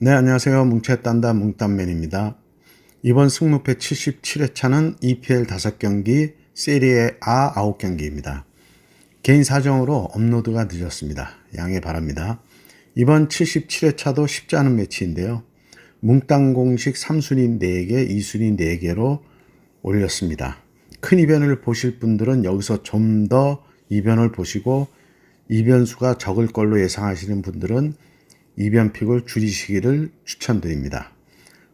네, 안녕하세요. 뭉쳤단다 뭉딴맨입니다. 이번 승무패 77회차는 EPL 5경기, 세리에 A 9경기입니다. 개인 사정으로 업로드가 늦었습니다. 양해 바랍니다. 이번 77회차도 쉽지 않은 매치인데요. 뭉땅 공식 3순위 4개, 2순위 4개로 올렸습니다. 큰 이변을 보실 분들은 여기서 좀 더 이변을 보시고 이변수가 적을 걸로 예상하시는 분들은 이변픽을 줄이시기를 추천드립니다.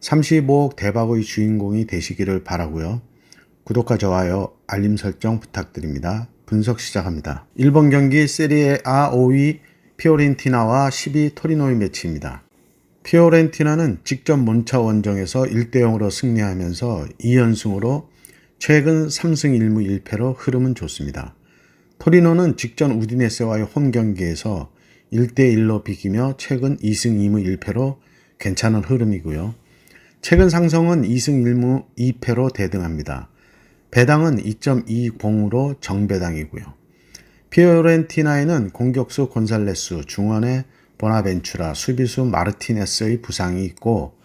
35억 대박의 주인공이 되시기를 바라고요. 구독과 좋아요, 알림 설정 부탁드립니다. 분석 시작합니다. 1번 경기 세리에 A 5위 피오렌티나와 12 토리노의 매치입니다. 피오렌티나는 직접 몬차 원정에서 1대 0으로 승리하면서 2연승으로 최근 3승 1무 1패로 흐름은 좋습니다. 토리노는 직전 우디네스와의 홈 경기에서 1대1로 비기며 최근 2승 2무 1패로 괜찮은 흐름이고요. 최근 상성은 2승 1무 2패로 대등합니다. 배당은 2.20으로 정배당이고요. 피오렌티나에는 공격수 곤살레스, 중원에 보나벤추라, 수비수 마르티네스의 부상이 있고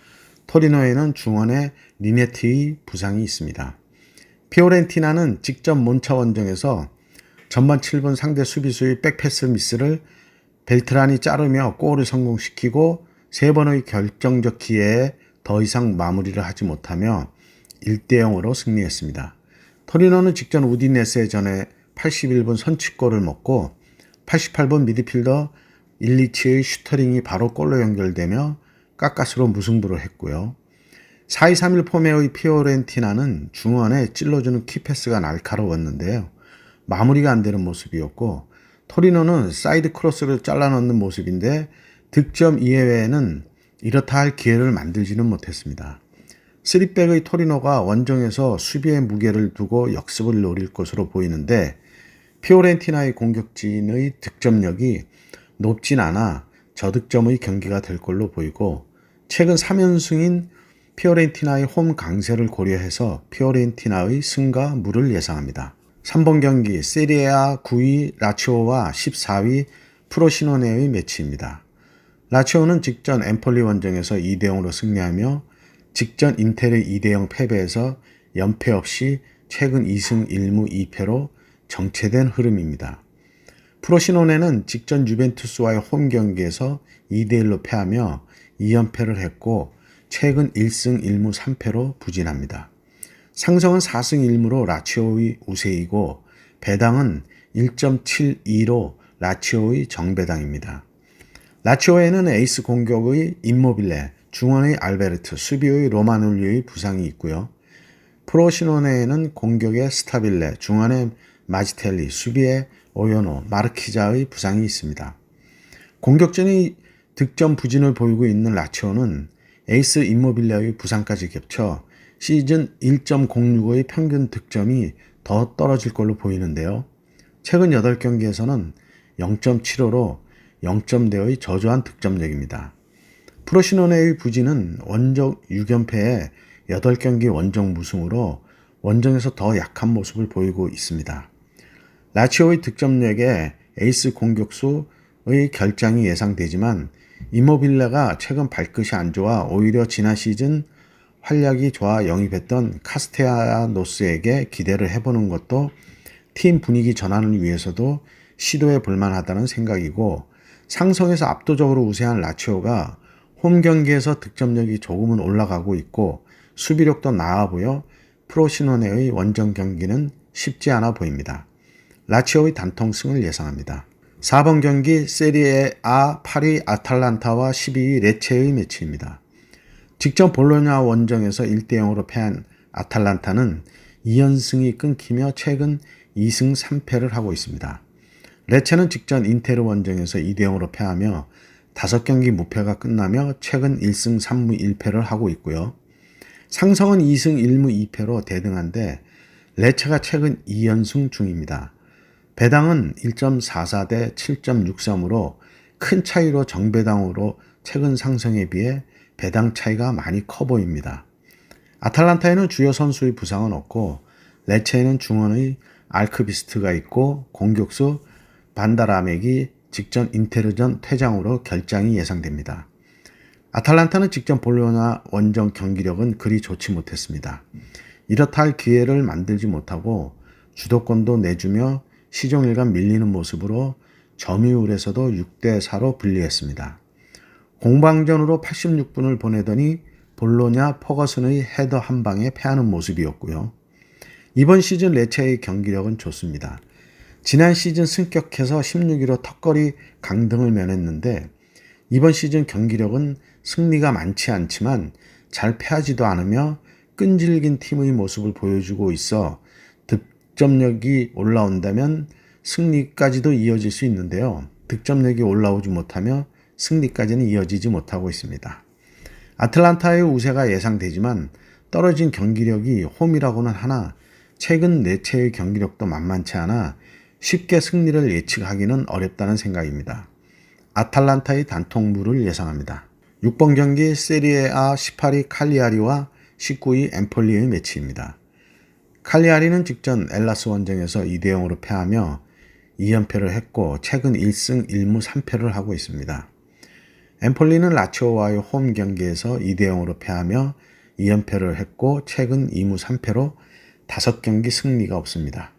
토리노에는 중원에 리네티의 부상이 있습니다. 피오렌티나는 직접 몬차 원정에서 전반 7분 상대 수비수의 백패스 미스를 벨트란이 자르며 골을 성공시키고 세 번의 결정적 기회에 더 이상 마무리를 하지 못하며 1대 0으로 승리했습니다. 토리노는 직전 우디네스에 전에 81분 선취골을 먹고 88분 미드필더 일리치의 슈터링이 바로 골로 연결되며 까까스로 무승부를 했고요. 4-2-3-1 포메의 피오렌티나는 중원에 찔러주는 키패스가 날카로웠는데요. 마무리가 안 되는 모습이었고 토리노는 사이드 크로스를 잘라넣는 모습인데 득점 이외에는 이렇다 할 기회를 만들지는 못했습니다. 3백의 토리노가 원정에서 수비의 무게를 두고 역습을 노릴 것으로 보이는데 피오렌티나의 공격진의 득점력이 높진 않아 저득점의 경기가 될 걸로 보이고 최근 3연승인 피오렌티나의 홈 강세를 고려해서 피오렌티나의 승과 무를 예상합니다. 3번 경기 세리에아 9위 라치오와 14위 프로시노네의 매치입니다. 라치오는 직전 엠폴리 원정에서 2대 0으로 승리하며 직전 인텔의 2대 0 패배에서 연패 없이 최근 2승 1무 2패로 정체된 흐름입니다. 프로시노네는 직전 유벤투스와의 홈 경기에서 2대 1로 패하며 2연패를 했고 최근 1승 1무 3패로 부진합니다. 상성은 4승 1무로 라치오의 우세이고 배당은 1.72로 라치오의 정배당입니다. 라치오에는 에이스 공격의 임모빌레, 중원의 알베르트, 수비의 로마눌리의 부상이 있고요. 프로시노네에는 공격의 스타빌레, 중원의 마지텔리, 수비의 오요노, 마르키자의 부상이 있습니다. 공격진의 득점 부진을 보이고 있는 라치오는 에이스 임모빌레의 부상까지 겹쳐 시즌 1.06의 평균 득점이 더 떨어질 걸로 보이는데요. 최근 8경기에서는 0.75로 0점대의 저조한 득점력입니다. 프로시노네의 부진은 원정 6연패에 8경기 원정 무승으로 원정에서 더 약한 모습을 보이고 있습니다. 라치오의 득점력에 에이스 공격수의 결장이 예상되지만 이모빌레가 최근 발끝이 안 좋아 오히려 지난 시즌 활약이 좋아 영입했던 카스테아노스에게 기대를 해보는 것도 팀 분위기 전환을 위해서도 시도해 볼만하다는 생각이고 상성에서 압도적으로 우세한 라치오가 홈 경기에서 득점력이 조금은 올라가고 있고 수비력도 나아 보여 프로시노네의 원정 경기는 쉽지 않아 보입니다. 라치오의 단통승을 예상합니다. 4번 경기 세리에 A 8위 아탈란타와 12위 레체의 매치입니다. 직전 볼로냐 원정에서 1대 0으로 패한 아탈란타는 2연승이 끊기며 최근 2승 3패를 하고 있습니다. 레체는 직전 인테르 원정에서 2대 0으로 패하며 5경기 무패가 끝나며 최근 1승 3무 1패를 하고 있고요. 상성은 2승 1무 2패로 대등한데 레체가 최근 2연승 중입니다. 배당은 1.44 대 7.63으로 큰 차이로 정배당으로 최근 상승에 비해 배당 차이가 많이 커 보입니다. 아탈란타에는 주요 선수의 부상은 없고 레체에는 중원의 알크비스트가 있고 공격수 반다라멕이 직전 인테르전 퇴장으로 결장이 예상됩니다. 아탈란타는 직전 볼로나 원정 경기력은 그리 좋지 못했습니다. 이렇다 할 기회를 만들지 못하고 주도권도 내주며 시종일관 밀리는 모습으로 점유율에서도 6대 4로 불리했습니다. 공방전으로 86분을 보내더니 볼로냐 퍼거슨의 헤더 한 방에 패하는 모습이었고요. 이번 시즌 레체의 경기력은 좋습니다. 지난 시즌 승격해서 16위로 턱걸이 강등을 면했는데 이번 시즌 경기력은 승리가 많지 않지만 잘 패하지도 않으며 끈질긴 팀의 모습을 보여주고 있어 득점력이 올라온다면 승리까지도 이어질 수 있는데요. 득점력이 올라오지 못하며 승리까지는 이어지지 못하고 있습니다. 아틀란타의 우세가 예상되지만 떨어진 경기력이 홈이라고는 하나 최근 네 채의 경기력도 만만치 않아 쉽게 승리를 예측하기는 어렵다는 생각입니다. 아탈란타의 단통무를 예상합니다. 6번 경기 세리에아 18위 칼리아리와 19위 엠폴리의 매치입니다. 칼리아리는 직전 엘라스 원정에서 2대 0으로 패하며 2연패를 했고 최근 1승 1무 3패를 하고 있습니다. 엠폴리는 라치오와의 홈 경기에서 2대 0으로 패하며 2연패를 했고 최근 2무 3패로 5경기 승리가 없습니다.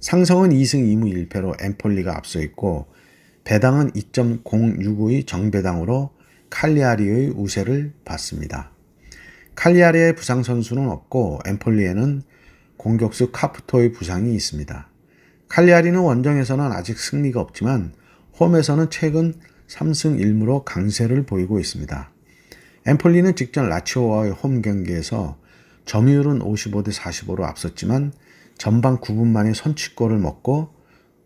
상성은 2승 2무 1패로 엠폴리가 앞서 있고 배당은 2.065의 정배당으로 칼리아리의 우세를 받습니다. 칼리아리의 부상 선수는 없고 엠폴리에는 공격수 카프토의 부상이 있습니다. 칼리아리는 원정에서는 아직 승리가 없지만 홈에서는 최근 3승 1무로 강세를 보이고 있습니다. 엠폴리는 직전 라치오와의 홈 경기에서 점유율은 55대 45로 앞섰지만 전반 9분 만에 선취골을 먹고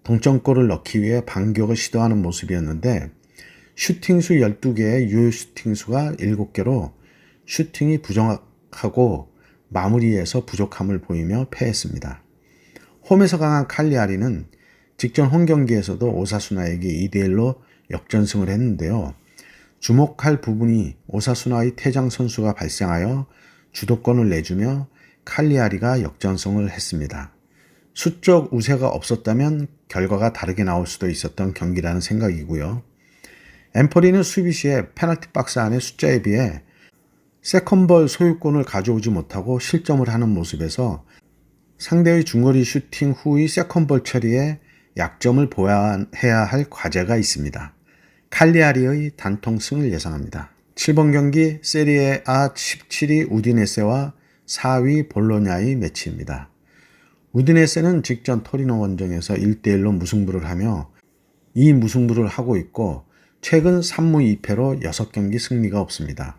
동점골을 넣기 위해 반격을 시도하는 모습이었는데 슈팅수 12개에 유효 슈팅수가 7개로 슈팅이 부정하고 마무리에서 부족함을 보이며 패했습니다. 홈에서 강한 칼리아리는 직전 홈 경기에서도 오사수나에게 2대1로 역전승을 했는데요. 주목할 부분이 오사수나의 퇴장 선수가 발생하여 주도권을 내주며 칼리아리가 역전승을 했습니다. 수적 우세가 없었다면 결과가 다르게 나올 수도 있었던 경기라는 생각이고요. 엠포리는 수비 시에 페널티 박스 안의 숫자에 비해 세컨볼 소유권을 가져오지 못하고 실점을 하는 모습에서 상대의 중거리 슈팅 후의 세컨볼 처리에 약점을 보완해야 할 과제가 있습니다. 칼리아리의 단통승을 예상합니다. 7번 경기 세리에 아 17위 우디네세와 4위 볼로냐의 매치입니다. 우디네세는 직전 토리노 원정에서 1대1로 무승부를 하며 이 무승부를 하고 있고 최근 3무 2패로 6경기 승리가 없습니다.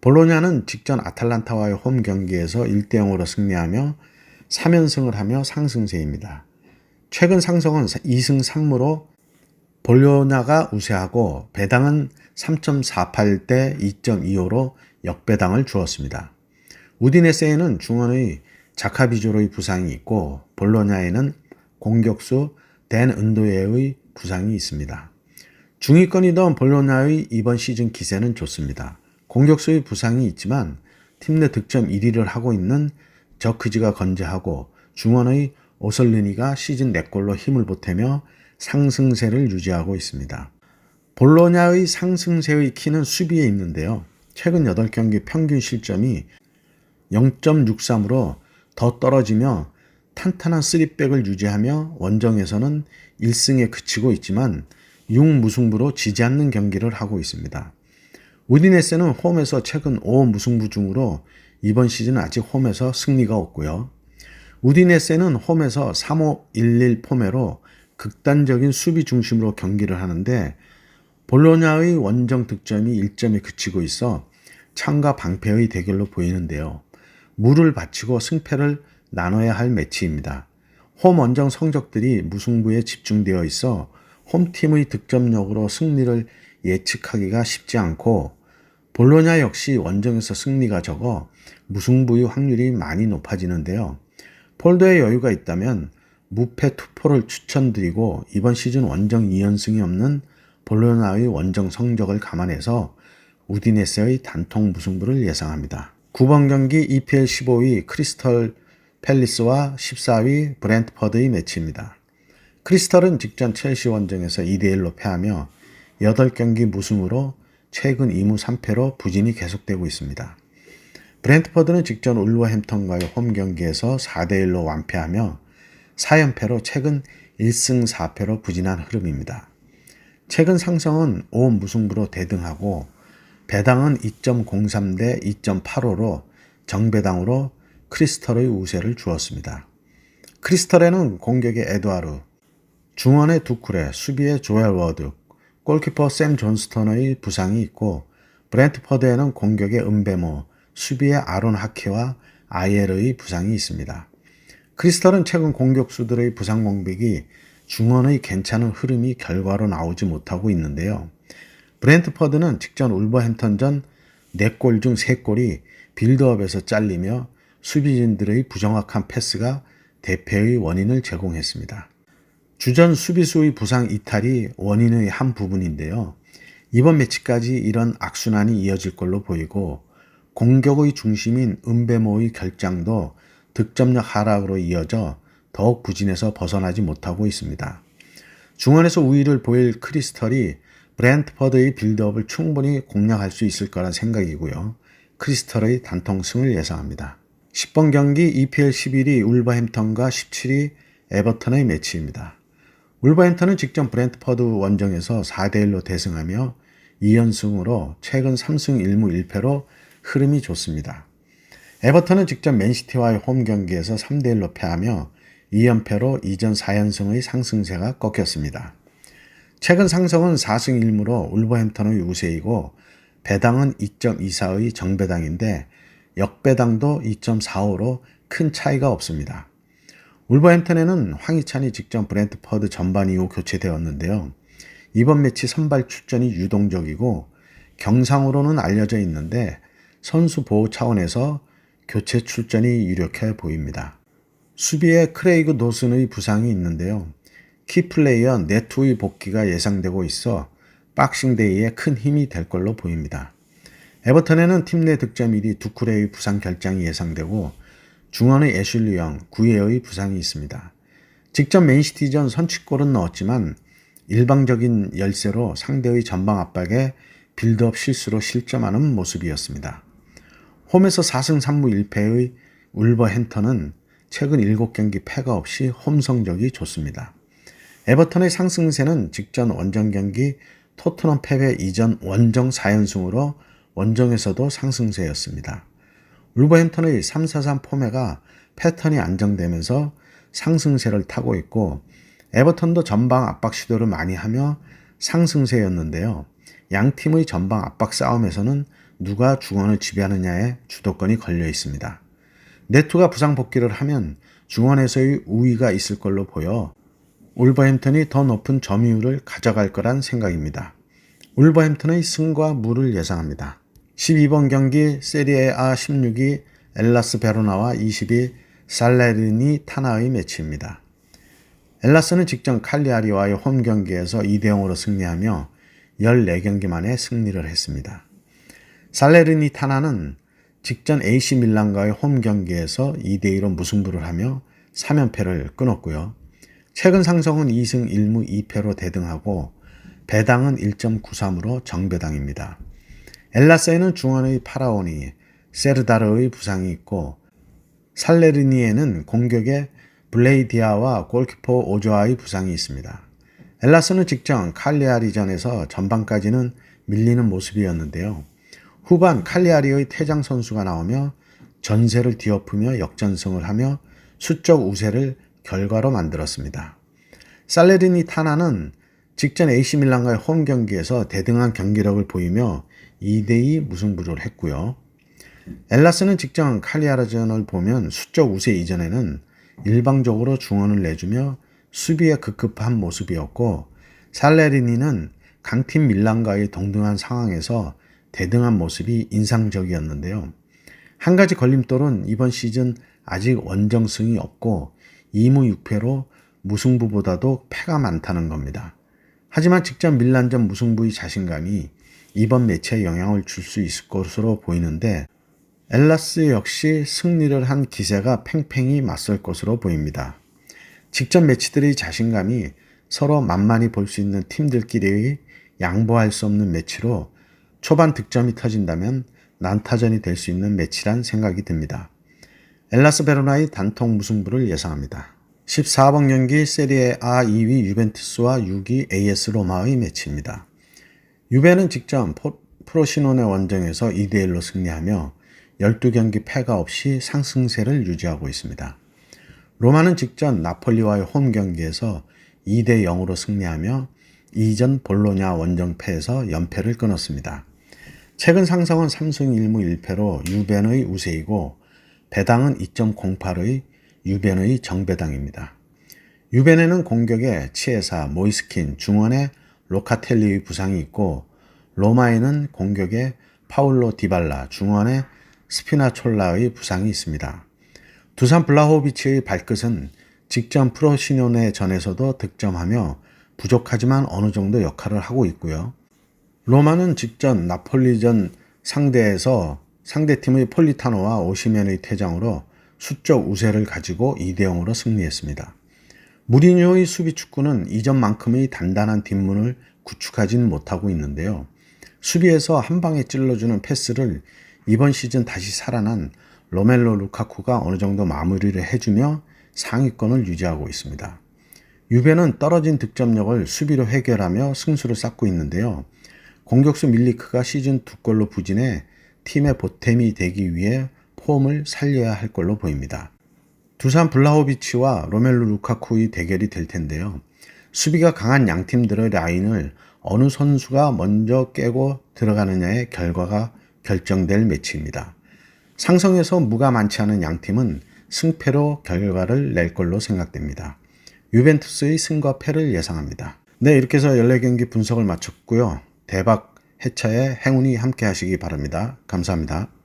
볼로냐는 직전 아탈란타와의 홈 경기에서 1대 0으로 승리하며 3연승을 하며 상승세입니다. 최근 상승은 2승 3무로 볼로냐가 우세하고 배당은 3.48대 2.25로 역배당을 주었습니다. 우디네세에는 중원의 자카비조로의 부상이 있고 볼로냐에는 공격수 댄 은도에의 부상이 있습니다. 중위권이던 볼로냐의 이번 시즌 기세는 좋습니다. 공격수의 부상이 있지만 팀 내 득점 1위를 하고 있는 저크지가 건재하고 중원의 오설르니가 시즌 4골로 힘을 보태며 상승세를 유지하고 있습니다. 볼로냐의 상승세의 키는 수비에 있는데요. 최근 8경기 평균 실점이 0.63으로 더 떨어지며 탄탄한 3백을 유지하며 원정에서는 1승에 그치고 있지만 6무승부로 지지 않는 경기를 하고 있습니다. 우디네스는 홈에서 최근 5 무승부 중으로 이번 시즌 아직 홈에서 승리가 없고요. 우디네스는 홈에서 3-5-1-1 포매로 극단적인 수비 중심으로 경기를 하는데 볼로냐의 원정 득점이 1점에 그치고 있어 창과 방패의 대결로 보이는데요. 물을 바치고 승패를 나눠야 할 매치입니다. 홈 원정 성적들이 무승부에 집중되어 있어 홈팀의 득점력으로 승리를 예측하기가 쉽지 않고 볼로냐 역시 원정에서 승리가 적어 무승부의 확률이 많이 높아지는데요. 폴더에 여유가 있다면 무패 투포를 추천드리고 이번 시즌 원정 2연승이 없는 볼로냐의 원정 성적을 감안해서 우디네스의 단통 무승부를 예상합니다. 9번 경기 EPL 15위 크리스털 팰리스와 14위 브랜트퍼드의 매치입니다. 크리스털은 직전 첼시 원정에서 2대1로 패하며 8경기 무승으로 최근 2무 3패로 부진이 계속되고 있습니다. 브랜트퍼드는 직전 울버햄턴과의 홈 경기에서 4대1로 완패하며 4연패로 최근 1승 4패로 부진한 흐름입니다. 최근 상승은 5 무승부로 대등하고 배당은 2.03 대 2.85로 정배당으로 크리스털의 우세를 주었습니다. 크리스털에는 공격의 에드와르, 중원의 두쿠레, 수비의 조엘 워드, 골키퍼 샘 존스턴의 부상이 있고 브랜트퍼드에는 공격의 은베모, 수비의 아론 하키와 아이엘의 부상이 있습니다. 크리스털은 최근 공격수들의 부상 공백이 중원의 괜찮은 흐름이 결과로 나오지 못하고 있는데요. 브랜트퍼드는 직전 울버햄턴전 4골 중 3골이 빌드업에서 잘리며 수비진들의 부정확한 패스가 대패의 원인을 제공했습니다. 주전 수비수의 부상 이탈이 원인의 한 부분인데요. 이번 매치까지 이런 악순환이 이어질 걸로 보이고 공격의 중심인 은배모의 결장도 득점력 하락으로 이어져 더욱 부진해서 벗어나지 못하고 있습니다. 중원에서 우위를 보일 크리스털이 브랜트퍼드의 빌드업을 충분히 공략할 수 있을 거란 생각이고요. 크리스털의 단통승을 예상합니다. 10번 경기 EPL 11위 울버햄턴과 17위 에버턴의 매치입니다. 울버햄턴은 직전 브랜트퍼드 원정에서 4대1로 대승하며 2연승으로 최근 3승 1무 1패로 흐름이 좋습니다. 에버턴은 직전 맨시티와의 홈 경기에서 3대1로 패하며 2연패로 이전 4연승의 상승세가 꺾였습니다. 최근 상승은 4승 1무로 울버햄턴의 우세이고 배당은 2.24의 정배당인데 역배당도 2.45로 큰 차이가 없습니다. 울버햄턴에는 황희찬이 직전 브랜트퍼드 전반 이후 교체되었는데요. 이번 매치 선발 출전이 유동적이고 경상으로는 알려져 있는데 선수 보호 차원에서 교체 출전이 유력해 보입니다. 수비에 크레이그 노슨의 부상이 있는데요. 키플레이어 네투의 복귀가 예상되고 있어 박싱데이에 큰 힘이 될 걸로 보입니다. 에버턴에는 팀 내 득점 1위 두쿠레의 부상 결장이 예상되고 중원의 애슐리 영, 구에어의 부상이 있습니다. 직전 맨시티전 선취골은 넣었지만 일방적인 열세로 상대의 전방 압박에 빌드업 실수로 실점하는 모습이었습니다. 홈에서 4승 3무 1패의 울버햄턴은 최근 7경기 패가 없이 홈 성적이 좋습니다. 에버턴의 상승세는 직전 원정 경기 토트넘 패배 이전 원정 4연승으로 원정에서도 상승세였습니다. 울버햄턴의 3-4-3 포매가 패턴이 안정되면서 상승세를 타고 있고 에버턴도 전방 압박 시도를 많이 하며 상승세였는데요. 양 팀의 전방 압박 싸움에서는 누가 중원을 지배하느냐에 주도권이 걸려 있습니다. 네투가 부상 복귀를 하면 중원에서의 우위가 있을 걸로 보여 울버햄턴이 더 높은 점유율을 가져갈 거란 생각입니다. 울버햄턴의 승과 무를 예상합니다. 12번 경기 세리에 A 16위 엘라스 베로나와 20위 살레르니 타나의 매치입니다. 엘라스는 직전 칼리아리와의 홈 경기에서 2대 0으로 승리하며 14경기 만에 승리를 했습니다. 살레르니 타나는 직전 AC 밀란과의 홈 경기에서 2대 2로 무승부를 하며 3연패를 끊었고요. 최근 상승은 2승 1무 2패로 대등하고 배당은 1.93으로 정배당입니다. 엘라세는 중원의 파라오니, 세르다르의 부상이 있고 살레르니에는 공격에 블레이디아와 골키퍼 오조아의 부상이 있습니다. 엘라스는 직전 칼리아리전에서 전반까지는 밀리는 모습이었는데요. 후반 칼리아리의 퇴장 선수가 나오며 전세를 뒤엎으며 역전승을 하며 수적 우세를 결과로 만들었습니다. 살레르니 타나는 직전 AC밀란과의 홈 경기에서 대등한 경기력을 보이며 2대2 무승부를 했고요. 엘라스는 직전 칼리아라전을 보면 수적 우세 이전에는 일방적으로 중원을 내주며 수비에 급급한 모습이었고 살레리니는 강팀 밀란과의 동등한 상황에서 대등한 모습이 인상적이었는데요. 한 가지 걸림돌은 이번 시즌 아직 원정승이 없고 2무 6패로 무승부보다도 패가 많다는 겁니다. 하지만 직전 밀란전 무승부의 자신감이 이번 매치에 영향을 줄 수 있을 것으로 보이는데 엘라스 역시 승리를 한 기세가 팽팽히 맞설 것으로 보입니다. 직전 매치들의 자신감이 서로 만만히 볼 수 있는 팀들끼리 양보할 수 없는 매치로 초반 득점이 터진다면 난타전이 될 수 있는 매치란 생각이 듭니다. 엘라스 베로나의 단통 무승부를 예상합니다. 14번 경기 세리에 A 2위 유벤투스와 6위 AS 로마의 매치입니다. 유벤은 직전 포- 프로시노네 원정에서 2대1로 승리하며 12경기 패가 없이 상승세를 유지하고 있습니다. 로마는 직전 나폴리와의 홈 경기에서 2대 0으로 승리하며 이전 볼로냐 원정 패에서 연패를 끊었습니다. 최근 상승은 3승 1무 1패로 유벤의 우세이고 배당은 2.08의 유벤의 정배당입니다. 유벤에는 공격에 치에사, 모이스킨, 중원에 로카텔리의 부상이 있고 로마에는 공격에 파울로 디발라, 중원에 스피나촐라의 부상이 있습니다. 두산 블라호비치의 발끝은 직전 프로시노네 전에서도 득점하며 부족하지만 어느 정도 역할을 하고 있고요. 로마는 직전 나폴리전 상대에서 상대팀의 폴리타노와 오시멘의 퇴장으로 수적 우세를 가지고 2대 0으로 승리했습니다. 무리뉴의 수비 축구는 이전만큼의 단단한 뒷문을 구축하진 못하고 있는데요. 수비에서 한 방에 찔러주는 패스를 이번 시즌 다시 살아난 로멜로 루카쿠가 어느 정도 마무리를 해주며 상위권을 유지하고 있습니다. 유베는 떨어진 득점력을 수비로 해결하며 승수를 쌓고 있는데요. 공격수 밀리크가 시즌 두 골로 부진해 팀의 보탬이 되기 위해 폼을 살려야 할 걸로 보입니다. 두산 블라호비치와 로멜루 루카쿠의 대결이 될 텐데요. 수비가 강한 양 팀들의 라인을 어느 선수가 먼저 깨고 들어가느냐의 결과가 결정될 매치입니다. 상성에서 무가 많지 않은 양 팀은 승패로 결과를 낼 걸로 생각됩니다. 유벤투스의 승과 패를 예상합니다. 네, 이렇게 해서 14경기 분석을 마쳤고요. 대박 해차에 행운이 함께 하시기 바랍니다. 감사합니다.